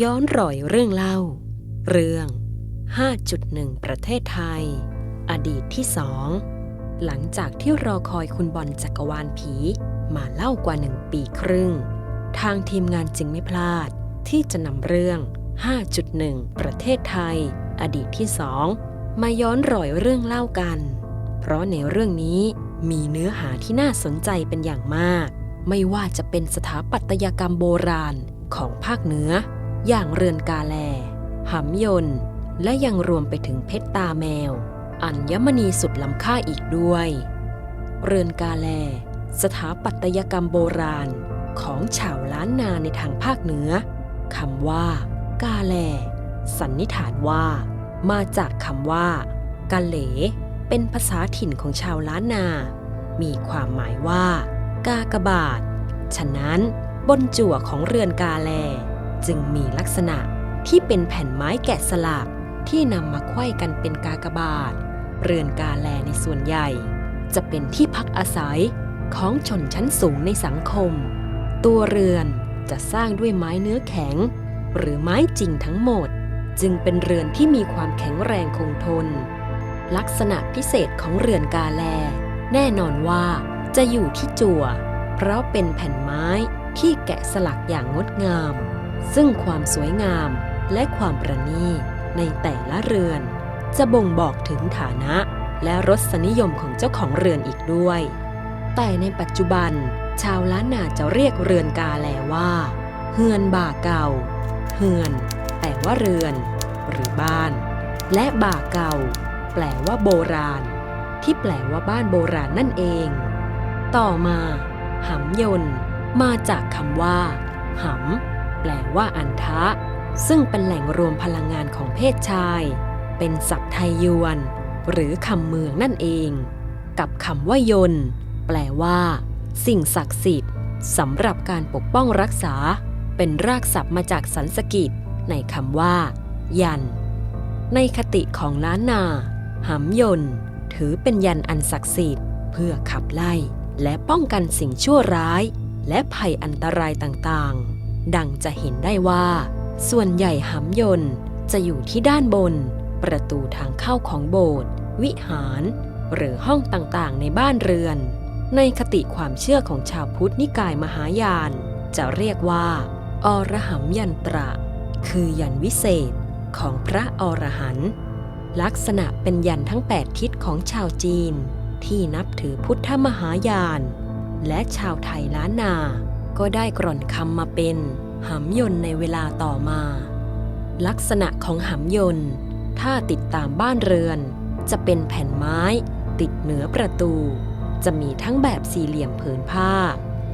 ย้อนรอยเรื่องเล่า เรื่อง 5.1 ประเทศไทย อดีตที่สองหลังจากที่รอคอยคุณบอลจักรวาลผีมาเล่ากว่าหนึ่งปีครึ่ง ทางทีมงานจึงไม่พลาด ที่จะนำเรื่อง 5.1 ประเทศไทย อดีตที่สองมาย้อนรอยเรื่องเล่ากัน เพราะในเรื่องนี้มีเนื้อหาที่น่าสนใจเป็นอย่างมาก ไม่ว่าจะเป็นสถาปัตยกรรมโบราณของภาคเหนือ อย่างเรือนกาแล หำยนต์ และยังรวมไปถึงเพชรตาแมว อัญมณีสุดล้ำค่าอีกด้วย เรือนกาแล สถาปัตยกรรมโบราณของชาวล้านนาในทางภาคเหนือคำว่า กาแล สันนิษฐานว่า มาจากคำว่ากาเหล เป็นภาษาถิ่นของชาวล้านนา มีความหมายว่า กากบาท ฉะนั้นบนจั่วของเรือนกาแล จึงมีลักษณะที่เป็นแผ่นไม้แกะสลักที่นำมาไขว้กันเป็นกากบาท เรือนกาแลในส่วนใหญ่ จะเป็นที่พักอาศัยของชนชั้นสูงในสังคม ตัวเรือนจะสร้างด้วยไม้เนื้อแข็ง หรือไม้จริงทั้งหมด จึงเป็นเรือนที่มีความแข็งแรงคงทน ลักษณะพิเศษของเรือนกาแล แน่นอนว่าจะอยู่ที่จั่ว เพราะเป็นแผ่นไม้ที่แกะสลักอย่างงดงาม ซึ่งความสวยงามและความประณีตในแต่ละเรือน จะบ่งบอกถึงฐานะและรสนิยมของเจ้าของเรือนอีกด้วย แต่ในปัจจุบัน ชาวล้านนาจะเรียกเรือนกาแลว่า เฮือนบ่าเก่า เฮือน แปลว่าเรือน หรือบ้าน และบ่าเก่า แปลว่าโบราณ ที่แปลว่าบ้านโบราณนั่นเอง ต่อมาหำยนมาจากคำว่าหำ แปลว่าอันทะ ซึ่งเป็นแหล่งรวมพลังงานของเพศชาย เป็นศัพท์ไทยยวน หรือคำเมืองนั่นเอง กับคำว่ายนแปลว่า สิ่งศักดิ์สิทธิ์สำหรับการปกป้องรักษา เป็นรากศัพท์มาจากสันสกิตในคำว่า ยัน ในคติของล้านนาหำยนถือเป็นยันอันศักดิ์สิทธิ์เพื่อขับไล่ และป้องกันสิ่งชั่วร้าย และภัยอันตรายต่างๆ ดังจะเห็นได้ว่า ส่วนใหญ่หำยนต์จะอยู่ที่ด้านบน ประตูทางเข้าของโบสถ์วิหาร หรือห้องต่างๆ ในบ้านเรือน ในคติความเชื่อของชาวพุทธนิกายมหายาน จะเรียกว่า อรหัมยันตระ คือยันวิเศษของพระอรหันต์ลักษณะเป็นยันทั้ง 8 ทิศของชาวจีน ที่นับถือพุทธมหายาน และชาวไทยล้านนา ก็ได้กร่อนคำมาเป็นหำยนต์ในเวลาต่อมา ลักษณะของหำยนต์ ถ้าติดตามบ้านเรือน จะเป็นแผ่นไม้ ติดเหนือประตู จะมีทั้งแบบสี่เหลี่ยมผืนผ้า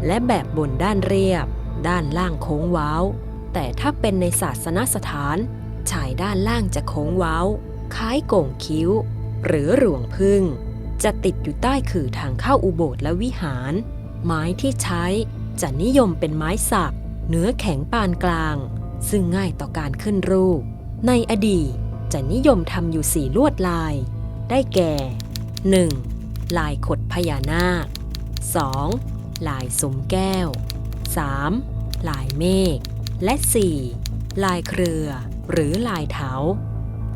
และแบบบนด้านเรียบ ด้านล่างโค้งเว้า แต่ถ้าเป็นในศาสนสถาน ชายด้านล่างจะโค้งเว้า คล้ายโก่งคิ้ว หรือหลวงพึ่ง จะติดอยู่ใต้ขื่อทางเข้าอุโบสถและวิหาร ไม้ที่ใช้ จะนิยมเป็นไม้สักเนื้อแข็งปานกลาง ซึ่งง่ายต่อการขึ้นรูป ในอดีตจะนิยมทำอยู่สี่ลวดลาย ได้แก่ 1. ลายขดพญานาค 2. ลายสมแก้ว 3. ลายเมฆ และ 4. ลายเครือ หรือลายเถา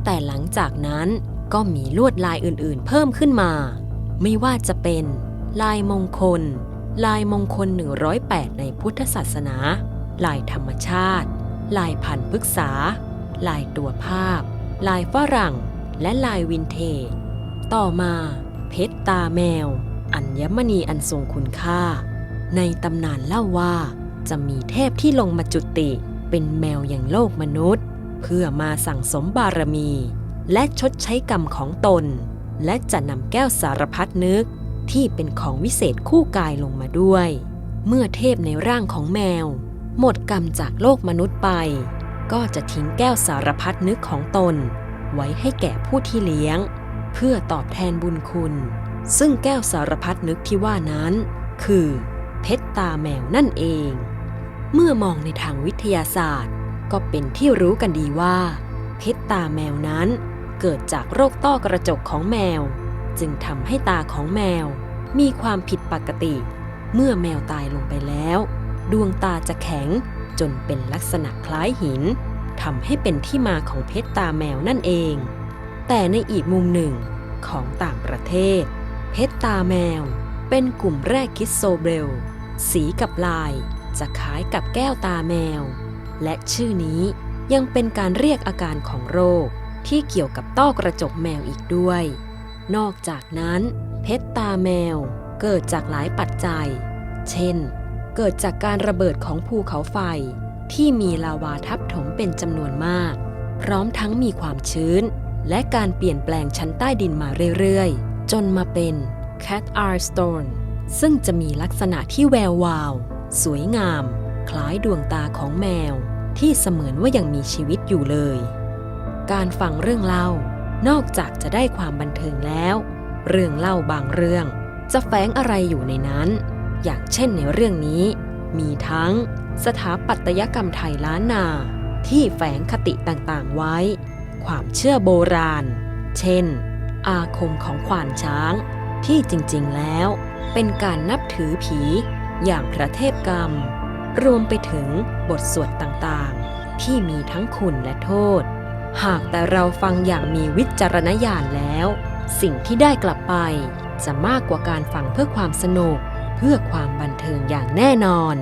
แต่หลังจากนั้นก็มีลวดลายอื่นๆ เพิ่มขึ้นมา ไม่ว่าจะเป็น ลายมงคล ลายมงคล 108 ในพุทธศาสนา ลายธรรมชาติ ลายพันธุ์พฤกษา ลายตัวภาพ ลายฝรั่ง และลายวินเทจ ต่อมา เพชรตาแมว อัญมณีอันทรงคุณค่า ในตำนานเล่าว่า จะมีเทพที่ลงมาจุติเป็นแมวอย่างโลกมนุษย์ เพื่อมาสั่งสมบารมี และชดใช้กรรมของตน และจะนำแก้วสารพัดนึก ที่เป็นของวิเศษคู่กายลงมาด้วย เมื่อเทพในร่างของแมว หมดกรรมจากโลกมนุษย์ไป ก็จะทิ้งแก้วสารพัดนึกของตน ไว้ให้แก่ผู้ที่เลี้ยง เพื่อตอบแทนบุญคุณ ซึ่งแก้วสารพัดนึกที่ว่านั้น คือ เพชรตาแมวนั่นเอง เมื่อมองในทางวิทยาศาสตร์ ก็เป็นที่รู้กันดีว่า เพชรตาแมวนั้นเกิดจากโรคต้อกระจกของแมว จึงทำให้ตาของแมว มีความผิดปกติ เมื่อแมวตายลงไปแล้ว ดวงตาจะแข็งจนเป็นลักษณะคล้ายหินทำให้เป็นที่มาของเพชรตาแมวนั่นเอง แต่ในอีกมุมหนึ่งของต่างประเทศ เพชรตาแมว เป็นกลุ่มแรกคิดโซเบล สีกับลายจะคล้ายกับแก้วตาแมว และชื่อนี้ยังเป็นการเรียกอาการของโรคที่เกี่ยวกับต้อกระจกแมวอีกด้วย นอกจากนั้น เพชรตาแมวเกิดจากหลายปัจจัย เช่น เกิดจากการระเบิดของภูเขาไฟที่มีลาวาทับถมเป็นจำนวนมาก พร้อมทั้งมีความชื้น และการเปลี่ยนแปลงชั้นใต้ดินมาเรื่อยๆ จนมาเป็น Cat Eye Stone ซึ่งจะมีลักษณะที่แวววาว สวยงาม คล้ายดวงตาของแมว ที่เสมือนว่ายังมีชีวิตอยู่เลย การฟังเรื่องเล่า นอกจากจะได้ความบันเทิงแล้ว เรื่องเล่าบางเรื่อง จะแฝงอะไรอยู่ในนั้น อย่างเช่นในเรื่องนี้ มีทั้งสถาปัตยกรรมไทยล้านนา ที่แฝงคติต่างๆไว้ ความเชื่อโบราณ เช่น อาคมของขวานช้าง ที่จริงๆแล้ว เป็นการนับถือผีอย่างพระเทพกรรม รวมไปถึงบทสวดต่างๆ ที่มีทั้งคุณและโทษ หากแต่เราฟังอย่างมีวิจารณญาณแล้ว สิ่งที่ได้กลับไปจะมากกว่าการฟังเพื่อความสนุก เพื่อความบันเทิงอย่างแน่นอน